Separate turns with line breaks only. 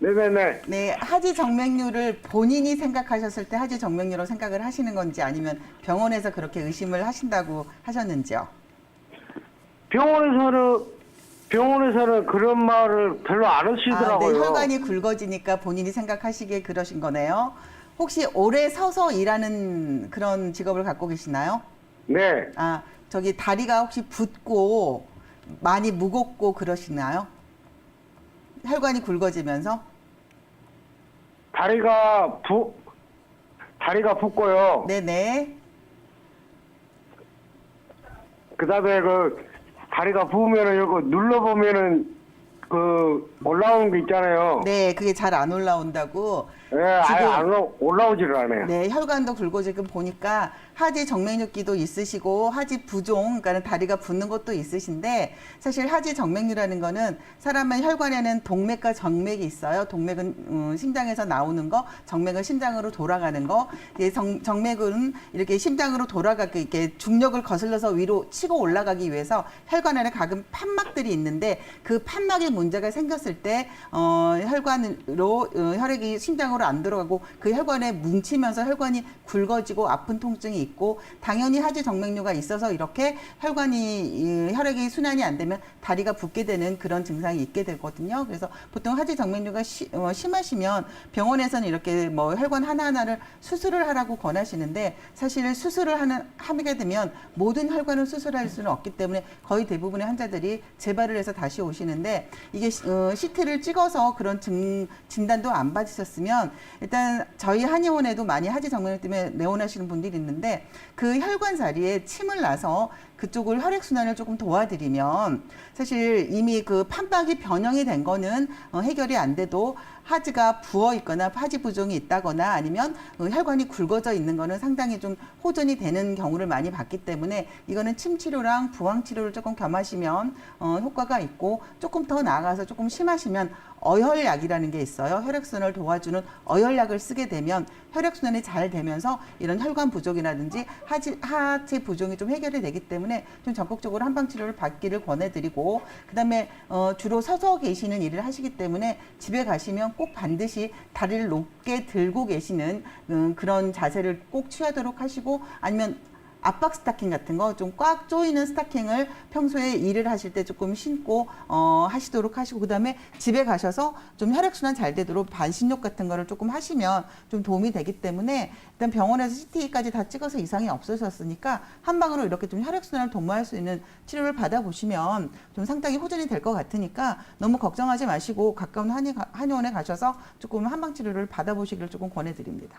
네네네.
네, 하지 정맥류를 본인이 생각하셨을 때 하지 정맥류로 생각을 하시는 건지 아니면 병원에서 그렇게 의심을 하신다고 하셨는지요?
병원에서는 병원에서는 그런 말을 별로 안
아,
하시더라고요.
네, 혈관이 굵어지니까 본인이 생각하시기에 그러신 거네요. 혹시 오래 서서 일하는 그런 직업을 갖고 계시나요?
네.
아, 저기 다리가 혹시 붓고 많이 무겁고 그러시나요? 혈관이 굵어지면서?
다리가 부 다리가 붓고요.
네네.
그다음에 그 다리가 부으면은 요거 눌러 보면은 그 올라오는 게 있잖아요.
네, 그게 잘 안 올라온다고.
예, 아예
지금-
안 올라- 올라오지를 않아요.
네, 혈관도 굵어지고 보니까 하지 정맥류기도 있으시고 하지 부종, 그러니까 다리가 붓는 것도 있으신데 사실 하지 정맥류라는 거는 사람의 혈관에는 동맥과 정맥이 있어요. 동맥은 음, 심장에서 나오는 거, 정맥은 심장으로 돌아가는 거. 이제 정, 정맥은 이렇게 심장으로 돌아가게 이렇게 중력을 거슬러서 위로 치고 올라가기 위해서 혈관 안에 가끔 판막들이 있는데 그 판막에 문제가 생겼을 때 어, 혈관으로 어, 혈액이 심장으로 안 들어가고 그 혈관에 뭉치면서 혈관이 굵어지고 아픈 통증이 있고 당연히 하지 정맥류가 있어서 이렇게 혈관이 이, 혈액이 순환이 안 되면 다리가 붓게 되는 그런 증상이 있게 되거든요. 그래서 보통 하지 정맥류가 시- 어, 심하시면 병원에서는 이렇게 뭐 혈관 하나하나를 수술을 하라고 권하시는데 사실 수술을 하는 하게 되면 모든 혈관을 수술할 수는 없기 때문에 거의 대부분의 환자들이 재발을 해서 다시 오시는데 이게 시- 어, CT를 찍어서 그런 증, 진단도 안 받으셨으면 일단 저희 한의원에도 많이 하지 정맥류 때문에 내원하시는 분들이 있는데 그 혈관 자리에 침을 놔서 그쪽을 혈액 순환을 조금 도와드리면 사실 이미 그 판박이 변형이 된 거는 어, 해결이 안 돼도 하지가 부어 있거나 하지 부종이 있다거나 아니면 어, 혈관이 굵어져 있는 거는 상당히 좀 호전이 되는 경우를 많이 봤기 때문에 이거는 침 치료랑 부항 치료를 조금 겸하시면 어, 효과가 있고 조금 더 나아가서 조금 심하시면 어혈약이라는 게 있어요. 혈액순환을 도와주는 어혈약을 쓰게 되면 혈액순환이 잘 되면서 이런 혈관 부종이라든지 하지, 하체 부종이 좀 해결이 되기 때문에 좀 적극적으로 한방치료를 받기를 권해드리고 그다음에 어, 주로 서서 계시는 일을 하시기 때문에 집에 가시면 꼭 반드시 다리를 높게 들고 계시는 음, 그런 자세를 꼭 취하도록 하시고 아니면 압박 스타킹 같은 거 좀 꽉 조이는 스타킹을 평소에 일을 하실 때 조금 신고 어, 하시도록 하시고 그다음에 집에 가셔서 좀 혈액 순환 잘 되도록 반신욕 같은 거를 조금 하시면 좀 도움이 되기 때문에 일단 병원에서 CT까지 다 찍어서 이상이 없으셨으니까 한 방으로 이렇게 좀 혈액 순환을 도모할 수 있는 치료를 받아 보시면 좀 상당히 호전이 될 것 같으니까 너무 걱정하지 마시고 가까운 한의 한의원에 가셔서 조금 한방 치료를 받아 보시기를 조금 권해 드립니다.